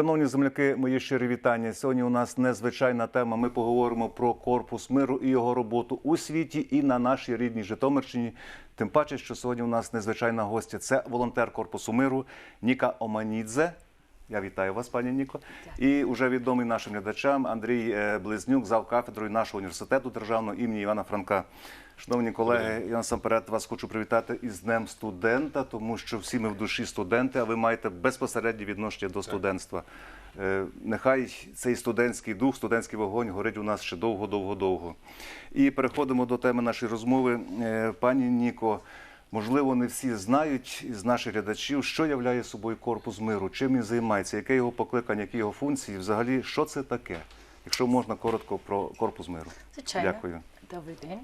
Шановні земляки, мої щирі вітання. Сьогодні у нас незвичайна тема. Ми поговоримо про корпус миру і його роботу у світі і на нашій рідній Житомирщині. Тим паче, що сьогодні у нас незвичайна гостя. Це волонтер корпусу миру Ніка Оманідзе. Я вітаю вас, пані Ніко. І уже відомий нашим глядачам Андрій е, Близнюк, зав кафедрою нашого університету державного імені Івана Франка. Шановні колеги, я насамперед вас хочу привітати із Днем студента, тому що всі ми в душі студенти, а ви маєте безпосереднє відношення до студентства. Е, Нехай цей студентський дух, студентський вогонь горить у нас ще довго, довго, довго. І переходимо до теми нашої розмови. Е, Пані Ніко, можливо, не всі знають із наших глядачів, що являє собою корпус миру, чим він займається, яке його покликання, які його функції, взагалі, що це таке? Якщо можна коротко про корпус миру. Звичайно. Дякую. Добрий день.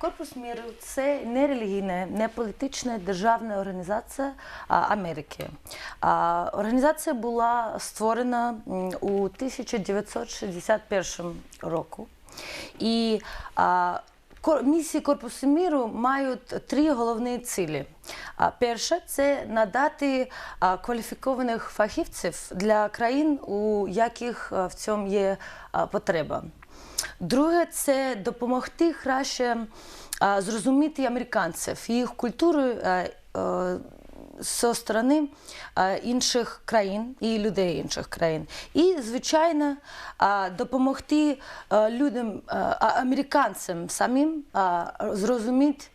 Корпус миру це не релігійна, не політична державна організація Америки. Організація була створена у 1961 року. І місії Корпусу миру мають три головні цілі. Перше це надати кваліфікованих фахівців для країн, у яких в цьому є потреба. Друге це допомогти краще зрозуміти американців, їх культуру е, е, зі сторони е, інших країн і людей інших країн. І, звичайно, допомогти людям, американцям самим зрозуміти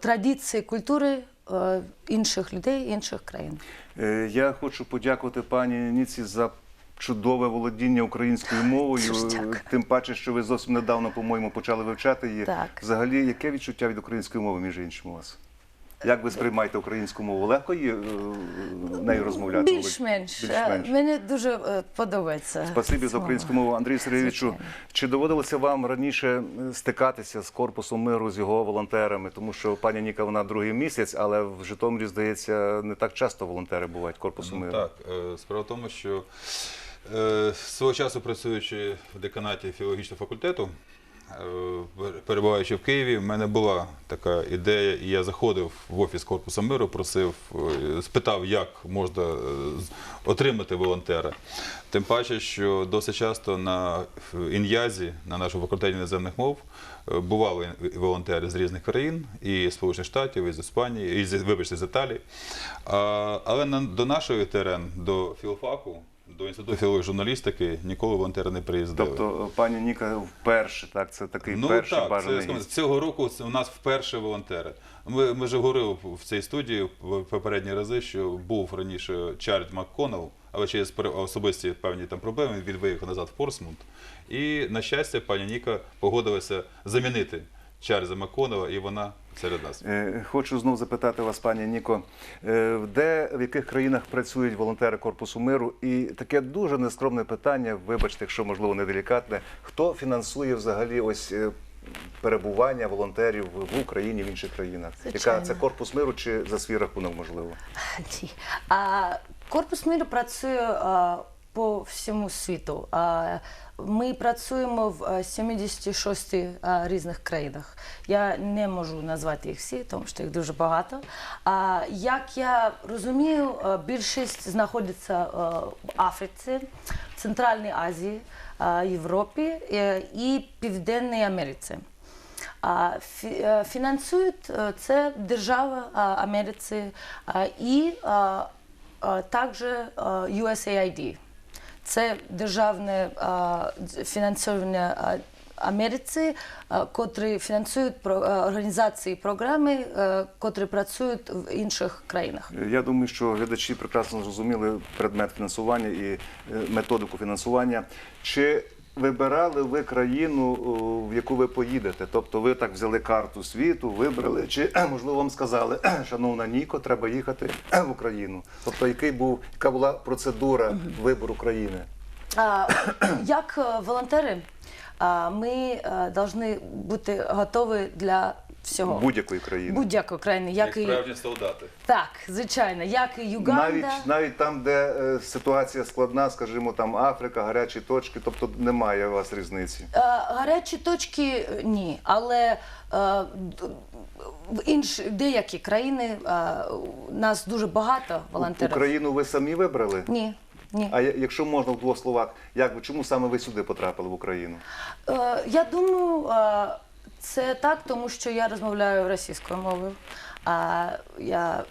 традиції культури інших людей, інших країн. Я хочу подякувати пані Ніці за чудове володіння українською мовою. Тим паче, що ви зовсім недавно, по-моєму, почали вивчати її. Так. Взагалі, яке відчуття від української мови, між іншим, у вас? Як ви сприймаєте українську мову? Легко її, е, нею розмовляти? Більш-менш. Е, Мені дуже е, подобається. Спасибі за українську мову. Андрій Сергійовичу, чи доводилося вам раніше е, стикатися з корпусом миру, з його волонтерами? Тому що пані Ніка вона другий місяць, але в Житомирі, здається, не так часто волонтери бувають корпусу Ну, миру. так, справа в тому, що свого часу працюючи в деканаті філологічного факультету, е, перебуваючи в Києві, в мене була така ідея, і я заходив в офіс Корпусу миру, просив, е, спитав, як можна е, отримати волонтера. Тим паче, що досить часто на ін'язі, на нашому факультеті іноземних мов, е, бували волонтери з різних країн, і з Сполучених Штатів, і з Іспанії, і з, вибачте, з Італії. Але до нашої ТРН, до філфаку, до інституту філології журналістики ніколи волонтери не приїздили. Тобто пані Ніка вперше, так, це такий Ну перший так, бажаний це, цього року у нас вперше волонтери. Ми, ми вже говорили в цій студії в попередні рази, що був раніше Чарльз МакКоннелл, але через особисті певні там проблеми він виїхав назад в Портсмут. І, на щастя, пані Ніка погодилася замінити Чарльза МакКоннелла, і вона серед нас. Е, Хочу знову запитати вас, пані Ніко, е, де в яких країнах працюють волонтери корпусу миру? І таке дуже нескромне питання. Вибачте, якщо можливо неделікатне. Хто фінансує взагалі ось е, перебування волонтерів в Україні в інших країнах? Яка це корпус миру чи за свій рахунок можливо? Ні. А, Корпус миру працює а, по всьому світу. А, ми працюємо в а, 76 різних країнах. Я не можу назвати їх всі, тому що їх дуже багато. А, як я розумію, більшість знаходиться в Африці, Центральній Азії, Європі е, і Південній Америці. А, е, Фінансують е, це держава Америці і також USAID. Це державне фінансування Америці, котрі фінансують про- організації програми, е, котрі працюють в інших країнах. Я думаю, що глядачі прекрасно зрозуміли предмет фінансування і е, методику фінансування. Чи вибирали ви країну, в яку ви поїдете? Тобто ви так взяли карту світу, вибрали, чи можливо вам сказали, шановна Ніко, треба їхати в Україну? Тобто, який був, яка була процедура вибору країни? Як е, волонтери, ми повинні бути готові для всього. Будь-якої країни. Будь-якої країни, як, Як і справжні солдати. так, звичайно, як і Юганда. Навіть навіть там, де е, ситуація складна, скажімо, там Африка, гарячі точки, тобто немає у вас різниці. Е, Гарячі точки е, ні, але е, в інші деякі країни е, нас дуже багато волонтерів. Україну ви самі вибрали? Ні, Ні. А якщо можна в двох словах, як ви чому саме ви сюди потрапили в Україну? Е, Я думаю, е, це так, тому що я розмовляю російською мовою. А я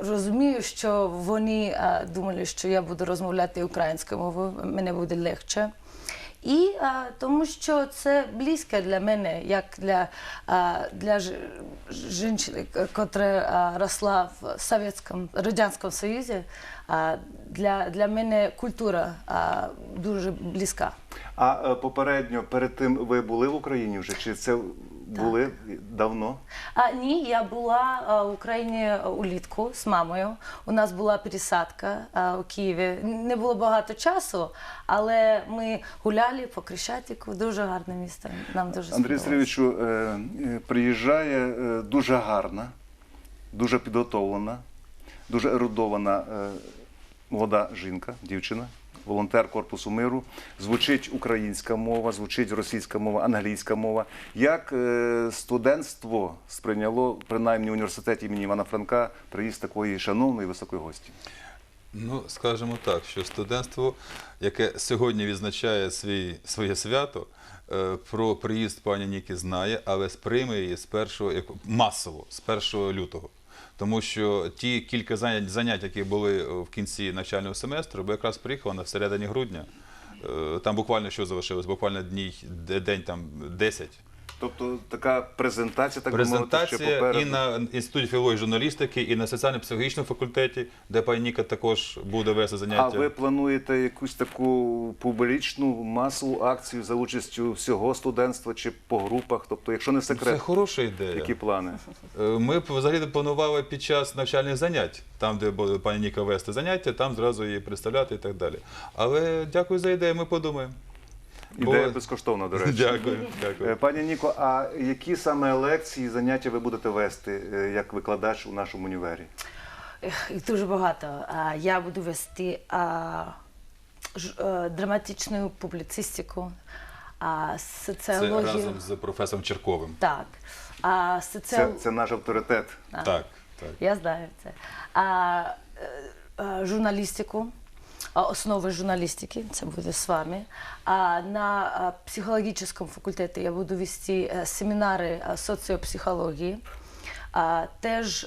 розумію, що вони е, думали, що я буду розмовляти українською мовою, мені буде легше. І а, тому що це близько для мене, як для, а, для жінки, котра е, росла в Совєтському Радянському Союзі. А, Для, для мене культура а, дуже близька. А е, попередньо перед тим ви були в Україні вже? Чи це були давно? А, ні, я була а, в Україні улітку з мамою. У нас була пересадка а, у Києві. Не було багато часу, але ми гуляли по Крещатику. Дуже гарне місто. Нам дуже Андрій. Сергійовичу, е, е, приїжджає е, дуже гарна, дуже підготовлена, дуже ерудована е, молода жінка, дівчина, волонтер Корпусу миру. Звучить українська мова, звучить російська мова, англійська мова. Як е, студентство сприйняло, принаймні в університеті імені Івана Франка, приїзд такої шановної високої гості? Ну, скажімо так, що студентство, яке сьогодні відзначає свій, своє свято, е, про приїзд пані Ніки знає, але сприйме її з першого, масово, з 1 лютого. Тому що ті кілька занять, занять, які були в кінці навчального семестру, бо якраз приїхала на всередині грудня. Е, Там буквально що залишилось? Буквально дні, день там 10. Тобто така презентація, так би мовити, ще Презентація попереду. і на інституті філології журналістики, і на соціально-психологічному факультеті, де пані Ніка також буде вести заняття. А ви плануєте якусь таку публічну масову акцію за участю всього студентства чи по групах? Тобто, якщо не секрет, Це хороша ідея. які плани? Е, Ми взагалі планували під час навчальних занять, там, де буде пані Ніка вести заняття, там зразу її представляти і так далі. Але дякую за ідею, ми подумаємо. Ідея Бо- безкоштовна, до речі. Дякую, Е, дякую. Пані Ніко, а які саме лекції, заняття ви будете вести е, як викладач у нашому універі? Ех, Їх дуже багато. А, Я буду вести а, ж- е, драматичну публіцистику, а, Це соціологію. разом з професором Черковим. Так. А, Це, соціал... це наш авторитет. А. Так, так. Я знаю це. А, е, е, журналістику, основи журналістики, це буде з вами. А на психологічному факультеті я буду вести е, семінари соціопсихології. Теж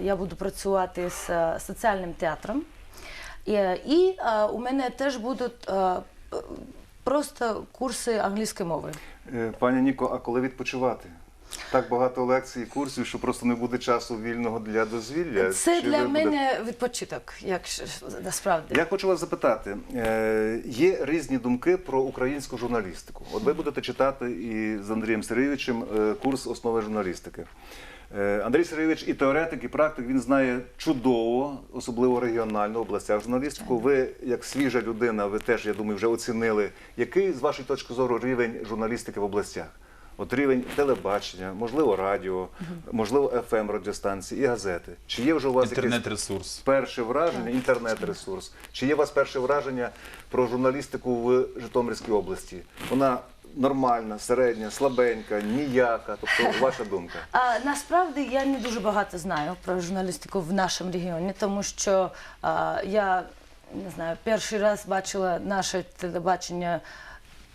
я буду працювати з е, соціальним театром. І, у мене теж будуть просто курси англійської мови. Е, Пані Ніко, а коли відпочивати? Так багато лекцій, курсів, що просто не буде часу вільного для дозвілля. Це Чи для ви будете- мене відпочиток, якщо насправді. Я хочу вас запитати: е, є різні думки про українську журналістику. От ви будете читати і з Андрієм Сергійовичем е, курс основи журналістики. Е, Андрій Сергійович і теоретик, і практик він знає чудово, особливо регіонально в областях журналістику. Ви, як свіжа людина, ви теж, я думаю, вже оцінили, який з вашої точки зору рівень журналістики в областях? От рівень телебачення, можливо, радіо, можливо, fm радіостанції і газети. Чи є вже у вас Інтернет-ресурс. перше враження, інтернет-ресурс. Чи є у вас перше враження про журналістику в Житомирській області? Вона нормальна, середня, слабенька, ніяка. Тобто, ваша думка. А, насправді я не дуже багато знаю про журналістику в нашому регіоні, тому що а, я не знаю, перший раз бачила наше телебачення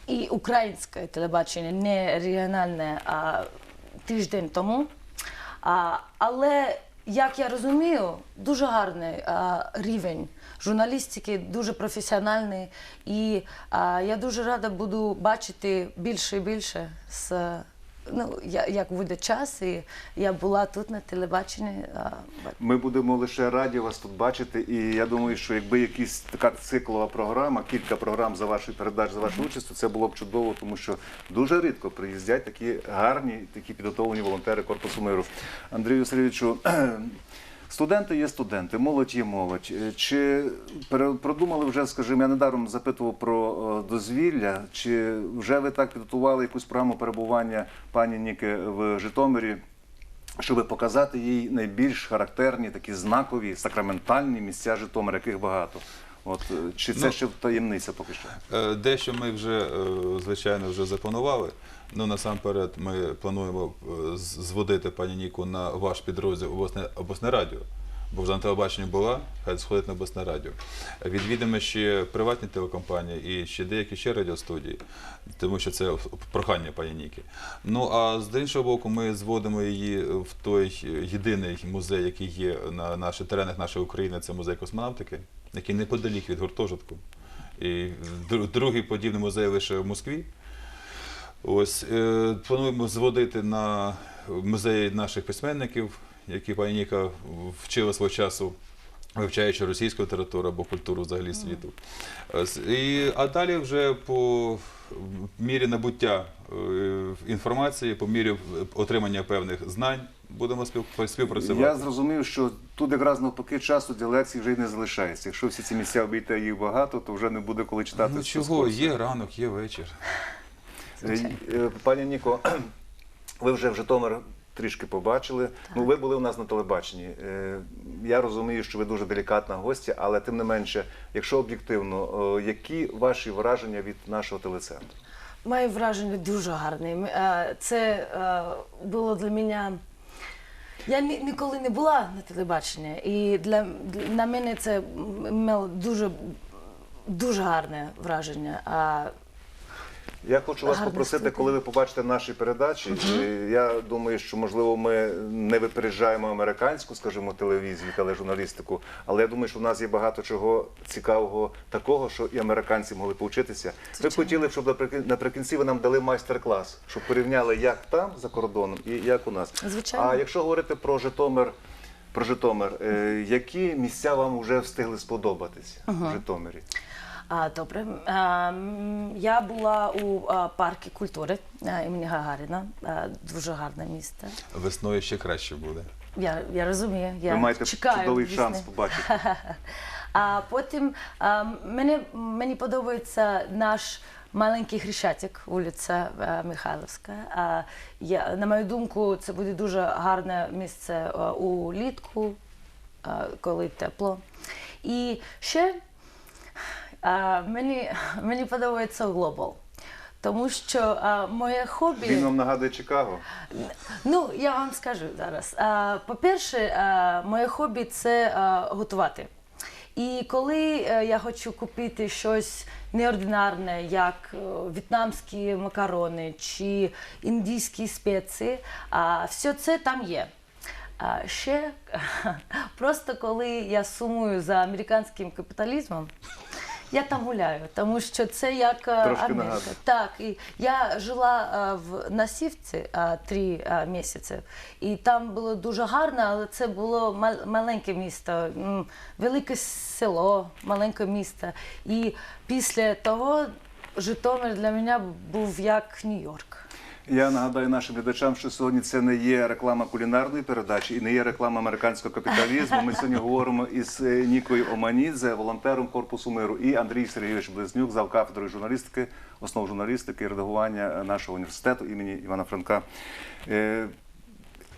і українське телебачення, не регіональне, а тиждень тому. А, але як я розумію, дуже гарний а, рівень журналістики, дуже професіональний. І а, я дуже рада буду бачити більше і більше з. Ну, я, як буде час, і я була тут на телебаченні. Ми будемо лише раді вас тут бачити. І я думаю, що якби якась така циклова програма, кілька програм за вашою передач, за вашу участь, це було б чудово, тому що дуже рідко приїздять такі гарні, такі підготовлені волонтери Корпусу миру. Андрію Сергійовичу, Студенти є студенти, молодь є молодь. Е, Чи продумали вже, скажімо, я недаром запитував про е, дозвілля, чи вже ви так підготували якусь програму перебування пані Ніки в Житомирі, щоб показати їй найбільш характерні, такі знакові, сакраментальні місця Житомира, яких багато? От е, чи це Ну, ще таємниця поки що? Е, Дещо ми вже, е, звичайно, вже запланували. Ну, насамперед, ми плануємо зводити пані Ніку на ваш підрозділ обласне, обласне радіо. бо вже на телебаченні була, хай сходить на обласне радіо. Відвідимо ще приватні телекомпанії і ще деякі ще радіостудії, тому що це прохання пані Ніки. Ну а з іншого боку, ми зводимо її в той єдиний музей, який є на наших теренах нашої України, це музей космонавтики, який неподалік від гуртожитку. І другий подібний музей лише в Москві. Ось е, плануємо зводити на музеї наших письменників, які пані Ніка вчила свого часу, вивчаючи російську літературу або культуру взагалі світу. І, а далі вже по мірі набуття інформації, по мірі отримання певних знань будемо спів- співпрацювати. Я зрозумів, що тут якраз навпаки часу для лекцій вже й не залишається. Якщо всі ці місця обійти їх багато, то вже не буде коли читати. Ну чого, є ранок, є вечір. Е, е, Пані Ніко, ви вже в Житомир трішки побачили. Ну, ви були у нас на телебаченні. Е, Я розумію, що ви дуже делікатна гостя, але тим не менше, якщо об'єктивно, е, які ваші враження від нашого телецентру? Моє враження дуже гарне. Це е, було для мене. Я ні- ніколи не була на телебаченні, і для, для мене це мало дуже, дуже гарне враження. Я хочу вас попросити, коли ви побачите наші передачі. е, Я думаю, що можливо ми не випереджаємо американську, скажімо, телевізію, тележурналістику, але я думаю, що в нас є багато чого цікавого такого, що і американці могли повчитися. Ви б хотіли, щоб наприкін- наприкінці ви нам дали майстер-клас, щоб порівняли, як там за кордоном і як у нас. Звичайно. А якщо говорити про Житомир. Про Житомир, е, які місця вам вже встигли сподобатися в Житомирі? А, добре. А, я була у а, парку культури імені Гагаріна. Дуже гарне місце. Весною ще краще буде. Я, я розумію. Я Ви маєте чекаю чудовий весни. шанс побачити. А потім а, мені, мені подобається наш маленький Хрещатик, вулиця е, Михайловська. А, я, на мою думку, це буде дуже гарне місце е, у літку, е, коли тепло. І ще а, мені, мені подобається Global. Тому що а, моє хобі. Він вам нагадує Чикаго. Ну, я вам скажу зараз. По-перше, моє хобі це а, готувати. І коли е, я хочу купити щось неординарне, як е, в'єтнамські макарони чи індійські спеції, а, все це там є. А ще просто коли я сумую за американським капіталізмом, я там гуляю, тому що це як е, Трошки Америка. Так, і я жила а, в Насівці а, три а, місяці, і там було дуже гарно, але це було мал- маленьке місто, м, велике село, маленьке місто. І після того Житомир для мене був як Нью-Йорк. Я нагадаю нашим глядачам, що сьогодні це не є реклама кулінарної передачі і не є реклама американського капіталізму. Ми сьогодні говоримо із е, Нікою Оманідзе, волонтером Корпусу миру, і Андрій Сергійович Близнюк, зав кафедрою журналістики, основ журналістики і редагування е, нашого університету імені Івана Франка. Е,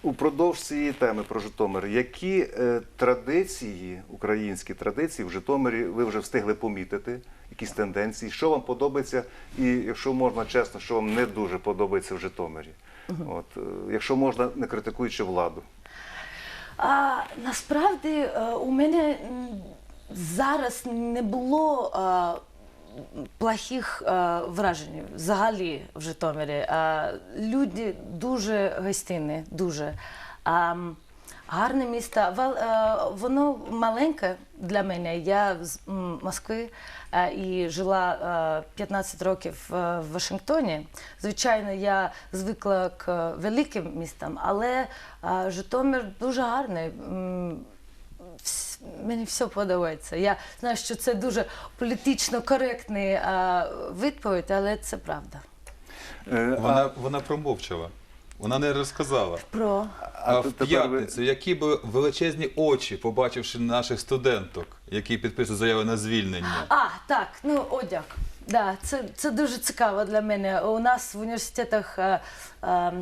Упродовж цієї теми про Житомир, які традиції, українські традиції в Житомирі ви вже встигли помітити, якісь тенденції, що вам подобається, і якщо можна чесно, що вам не дуже подобається в Житомирі? От, е, якщо можна, не критикуючи владу. А насправді е, у мене зараз не було е, плохих е, вражень взагалі в Житомирі. Е, Люди дуже гостинні, дуже. А, Гарне місто, воно маленьке для мене. Я з Москви і жила е, 15 років е, в Вашингтоні. Звичайно, я звикла к великим містам, але е, Житомир дуже гарний. Мені все подобається. Я знаю, що це дуже політично коректний е, відповідь, але це правда. Е, а- Вона, вона промовчала. Вона не розказала. Про А, в п'ятницю, які б величезні очі, побачивши наших студенток, які підписують заяви на звільнення. А, так, ну одяг. Да, це, це дуже цікаво для мене. У нас в університетах, е, е,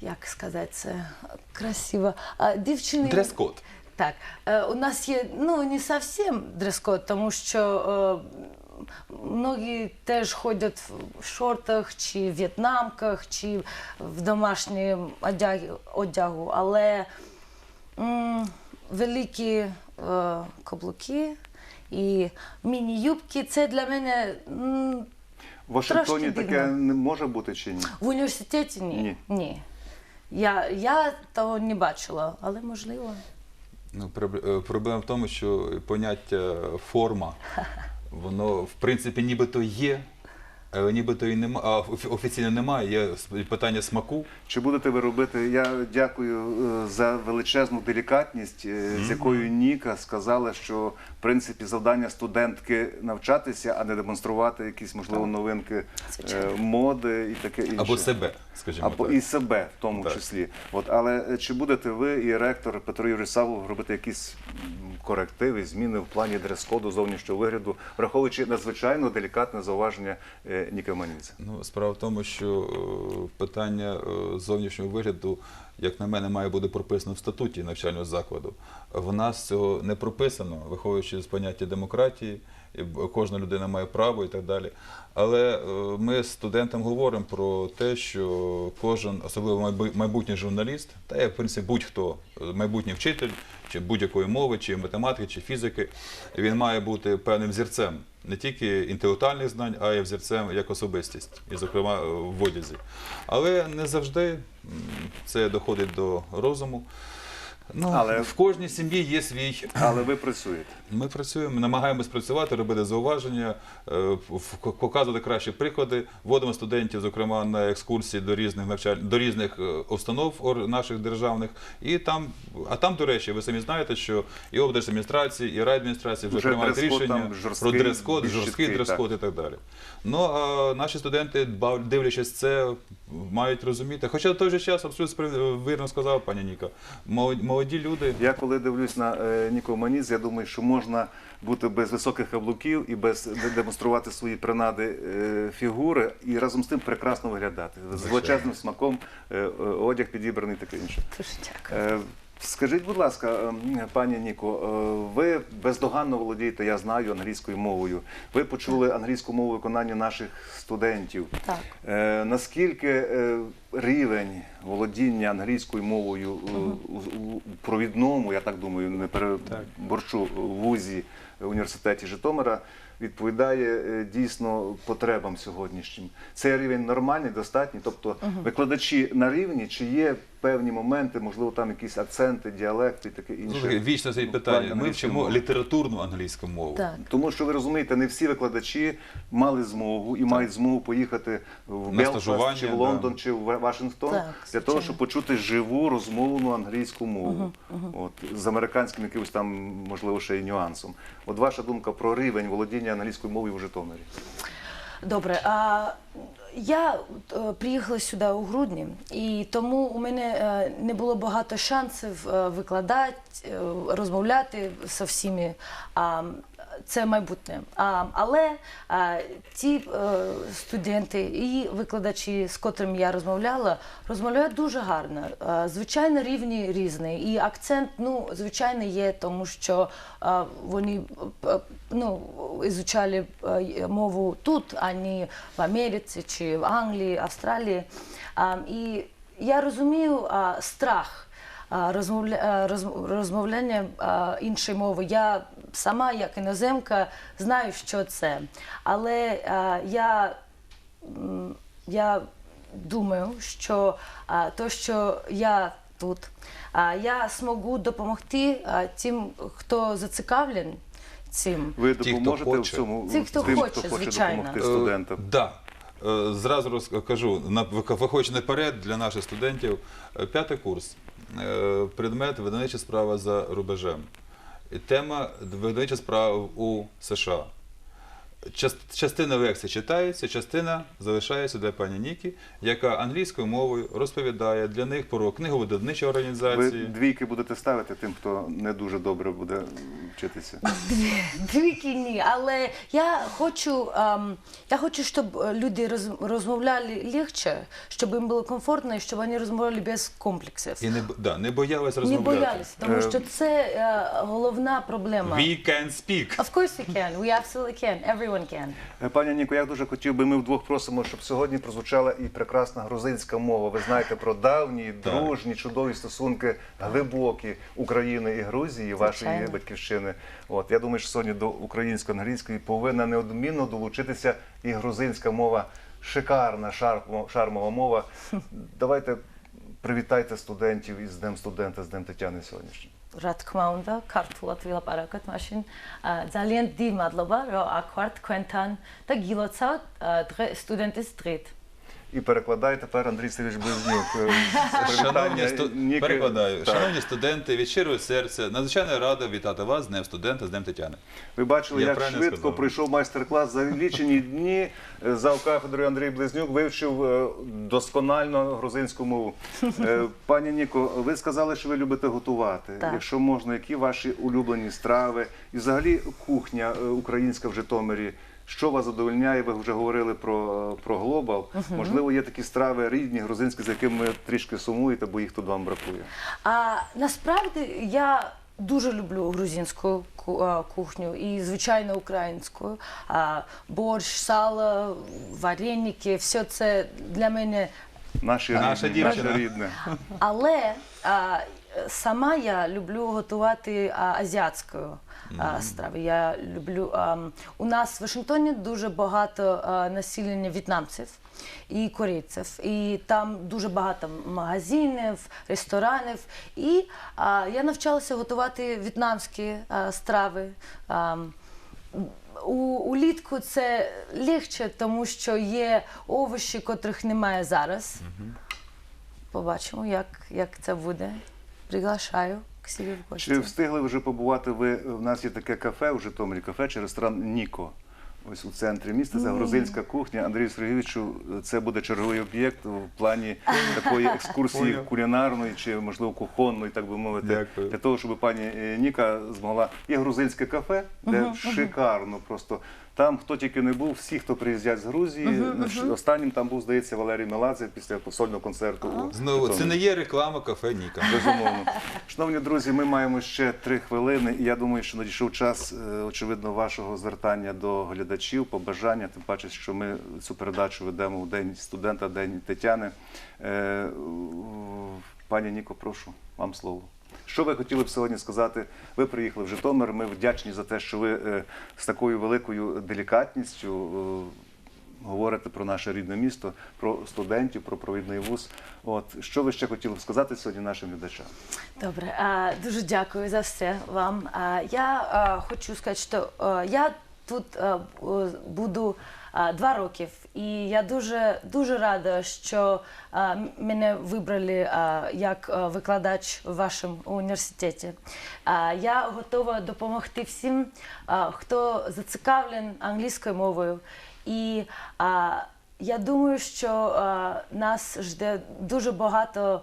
як сказати це красиво, е, дівчини. Дрес-код. Так, е, у нас є ну не зовсім дрес-код, тому що е, многі теж ходять в шортах, чи в в'єтнамках, чи в домашньому одяг- одягу, але м, великі е, каблуки і міні-юбки. Це для мене В Вашингтоні таке дивно. не може бути чи ні? в університеті ні. Ні. ні. Я, я того не бачила, але можливо. Ну, е, проблема в тому, що поняття форма, воно в принципі нібито є, але нібито і немає, а офі- офіційно немає. Є питання смаку. Чи будете ви робити? Я дякую е, за величезну делікатність, е, з якою Ніка сказала, що в принципі завдання студентки навчатися, а не демонструвати якісь можливо новинки е, Звичайно. моди і таке інше. Або себе, скажімо Або так. і себе в тому Так. числі. От, але чи будете ви і ректор Петро Юрій Савов робити якісь корективи, зміни в плані дрес-коду зовнішнього вигляду, враховуючи надзвичайно делікатне зауваження е, Ніки Манідзе? Ну, справа в тому, що е, питання е, зовнішнього вигляду, як на мене, має бути прописано в статуті навчального закладу. В нас цього не прописано, виходячи з поняття демократії, кожна людина має право і так далі. Але ми студентам говоримо про те, що кожен, особливо майбу- майбутній журналіст, та як в принципі будь-хто, майбутній вчитель, чи будь-якої мови, чи математики, чи фізики, він має бути певним зірцем не тільки інтелектуальних знань, а й взірцем як особистість, і, зокрема, в одязі. Але не завжди це доходить до розуму. Ну, Але- в кожній сім'ї є свій. Але ви працюєте. Ми працюємо, намагаємось працювати, робити зауваження, е, в- показувати кращі приклади. Вводимо студентів, зокрема, на екскурсії до різних навчаль... до різних е, установ ор- наших державних. І там, а там, до речі, ви самі знаєте, що і облдержадміністрації, і райадміністрації вже, Вже приймають дрес-код рішення там жорсткий, про дрес-код, більш жорсткий чіткий, дрес-код і так далі. Ну а наші студенти, дбав- дивлячись це, мають розуміти. Хоча в той же час абсолютно справ- вірно сказала пані Ніка. молоді- Молоді люди. Я коли дивлюсь на е, я думаю, що можна бути без високих каблуків і без демонструвати свої принади е, фігури, і разом з тим прекрасно виглядати. З величезним смаком, е, е, одяг підібраний і таке інше. Дуже дякую. Е, Скажіть, будь ласка, ем, пані Ніко, е, ви бездоганно володієте, я знаю, англійською мовою. Ви почули англійську мову виконання наших студентів. Так. Е, Наскільки е, рівень володіння англійською мовою е, у- провідному, я так думаю, не переборчу вузі університеті Житомира, відповідає дійсно потребам сьогоднішнім? Цей рівень нормальний, достатній? Тобто викладачі на рівні, чи є певні моменти, можливо, там якісь акценти, діалекти і таке Ну, інше? вічне це в питання. Ми вчимо літературну англійську мову. Так. Тому що ви розумієте, не всі викладачі мали змогу і мають змогу поїхати в Белфаст, чи в да. Лондон, чи в Вашингтон Так, для того, щоб почути живу розмовну англійську мову, от з американським якимось там, можливо, ще й нюансом. От ваша думка про рівень володіння англійською мовою в Житомирі. Добре, а я е, приїхала сюди у грудні, і тому у мене е, не було багато шансів е, викладати, розмовляти з всіми. Це майбутнє. Але ті е, студенти і викладачі, з котрими я розмовляла, розмовляють дуже гарно. Е, звичайно, рівні різні. І акцент, ну, звичайно, є, тому що е, вони ну, ізучали мову тут, а не в Америці чи в Англії, Австралії. І я розумію страх розмовля, розмовляння іншої мови. Я сама, як іноземка, знаю, що це. Але а, я, я думаю, що а, то, що я тут, а, я зможу допомогти а, тим, хто зацікавлений цим. Ви Ті, хто допоможете в цьому Ті, хто тим, хоче, хто хоче звичайно. допомогти Е, студентам? Да. Е, Зразу розкажу, на- виходячи наперед для наших студентів, е, п'ятий курс, е, предмет видавнича справа за рубежем. Тема видавнича справ у США. Част- Частина лекцій читається, частина залишається для пані Нікі, яка англійською мовою розповідає для них про книговидавничі Ви організації. двійки будете ставити тим, хто не дуже добре буде вчитися. Двійки ні, але я хочу, ем, я хочу, щоб люди роз, розмовляли легше, щоб їм було комфортно і щоб вони розмовляли без комплексів. І не, да, не боялись Не розмовляти. боялися, тому Е, що це е, головна проблема. We can speak. Of course we can. We absolutely can. Everyone everyone can. Е, Пані Ніко, я дуже хотів би, ми вдвох просимо, щоб сьогодні прозвучала і прекрасна грузинська мова. Ви знаєте про давні, дружні, чудові стосунки, глибокі України і Грузії, вашої Звичайно. батьківщини. От я думаю, що сьогодні до українсько-англійської повинна неодмінно долучитися і грузинська мова. Шикарна шармо- шармова мова. Давайте привітайте студентів із Днем студента, з Днем Тетяни сьогоднішнім. რა თქმა უნდა, ქართულად ვილაპარაკოთ, მაშინ ძალიან დიდი მადლობა, რომ აქ ვართ თქვენთან და გილოცავთ დღე სტუდენტის დღით. І перекладає тепер Андрій Сергійович Близнюк. Е, Шановні, сту... Ніки. перекладаю. Шановні студенти, від щирого серця, надзвичайно рада вітати вас з Днем студента, з Днем Тетяни. Ви бачили, Я як швидко сказав? пройшов майстер-клас за лічені дні. Е, Зав кафедрою Андрій Близнюк вивчив е, досконально грузинську мову. Пані Ніко, ви сказали, що ви любите готувати. Так. Якщо можна, які ваші улюблені страви і взагалі кухня українська в Житомирі? Що вас задовольняє? Ви вже говорили про, про глобал. Можливо, є такі страви рідні, грузинські, за якими ви трішки сумуєте, бо їх тут вам бракує. А насправді я дуже люблю грузинську ку- кухню і звичайно українську. Борщ, сало, вареники, все це для мене Наші Наша дівчина. рідне. Але а, сама я люблю готувати а, азіатську а, страву. Я люблю у нас в Вашингтоні дуже багато населення в'єтнамців і корейців. І там дуже багато магазинів, ресторанів. І я навчалася готувати в'єтнамські страви. У, улітку це легше, тому що є овочі, котрих немає зараз. Побачимо, як, як це буде. Приглашаю к собі в гості. Чи встигли вже побувати ви? У нас є таке кафе у Житомирі, кафе чи ресторан Ніко. Ось у центрі міста. Це грузинська кухня. Андрію Сергійовичу, це буде черговий об'єкт в плані такої екскурсії кулінарної чи, можливо, кухонної, так би мовити, Дякую. для того, щоб пані е, Ніка змогла. Є грузинське кафе, де шикарно просто. Там хто тільки не був, всі, хто приїздять з Грузії. Останнім там був, здається, Валерій Меладзе після посольного концерту. у Знову, це Житомирі. не є реклама кафе Ніка. Безумовно. Шановні друзі, ми маємо ще три хвилини, і я думаю, що надійшов час, е, очевидно, вашого звертання до глядачів, побажання, тим паче, що ми цю передачу ведемо у День студента, День Тетяни. Е, в- Пані Ніко, прошу, вам слово. Що ви хотіли б сьогодні сказати? Ви приїхали в Житомир. Ми вдячні за те, що ви е, з такою великою делікатністю е, говорите про наше рідне місто, про студентів, про провідний вуз. От що ви ще хотіли б сказати сьогодні нашим глядачам? Добре, дуже дякую за все вам. Я хочу сказати, що я тут а, буду а, два роки, і я дуже дуже рада, що а, мене вибрали як викладач в вашому університеті. Я готова допомогти всім, хто зацікавлений англійською мовою. І я думаю, що нас жде дуже багато.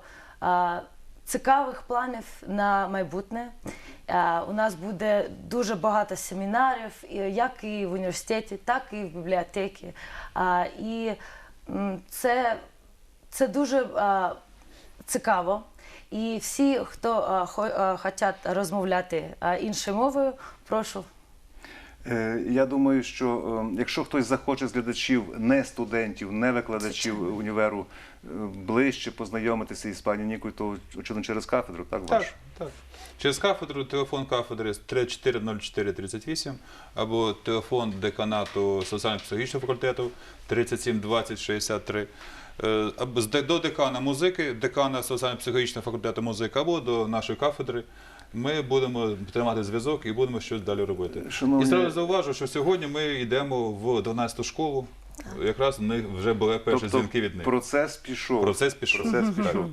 Цікавих планів на майбутнє. Е, У нас буде дуже багато семінарів, як і в університеті, так і в бібліотеці. Е, І це, це дуже е, цікаво. І всі, хто хочуть розмовляти іншою мовою, прошу. Е, Я думаю, що е, якщо хтось захоче з глядачів, не студентів, не викладачів універу е, ближче познайомитися із пані Нікою, то очевидно через кафедру, так Так, ваш? так. Через кафедру, телефон кафедри 340438 або телефон деканату соціально-психологічного факультету 372063. Е, або До декана музики, декана соціально-психологічного факультету музики або до нашої кафедри. Ми будемо тримати зв'язок і будемо щось далі робити. Шановні- І зразу зауважу, що сьогодні ми йдемо в 12-ту школу. Якраз в них вже були перші дзвінки від них. Тобто процес пішов. Процес пішов. Процес пішов.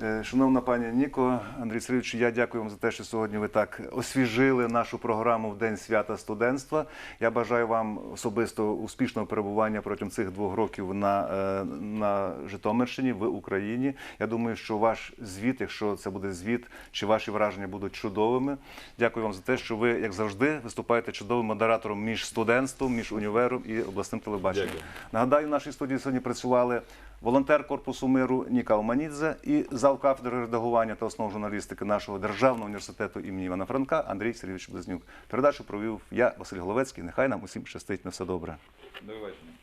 Е, Шановна пані Ніко, Андрій Сергійович, я дякую вам за те, що сьогодні ви так освіжили нашу програму в День свята студентства. Я бажаю вам особисто успішного перебування протягом цих двох років на, е, на Житомирщині в Україні. Я думаю, що ваш звіт, якщо це буде звіт, чи ваші враження будуть чудовими. Дякую вам за те, що ви, як завжди, виступаєте чудовим модератором між студентством, між універом і обласним телебаченням. Дякую. Нагадаю, в нашій студії сьогодні працювали волонтер корпусу миру Ніка Оманідзе і зал кафедри редагування та основ журналістики нашого державного університету імені Івана Франка Андрій Сергійович Близнюк. Передачу провів я, Василь Головецький. Нехай нам усім щастить на все добре. До побачення.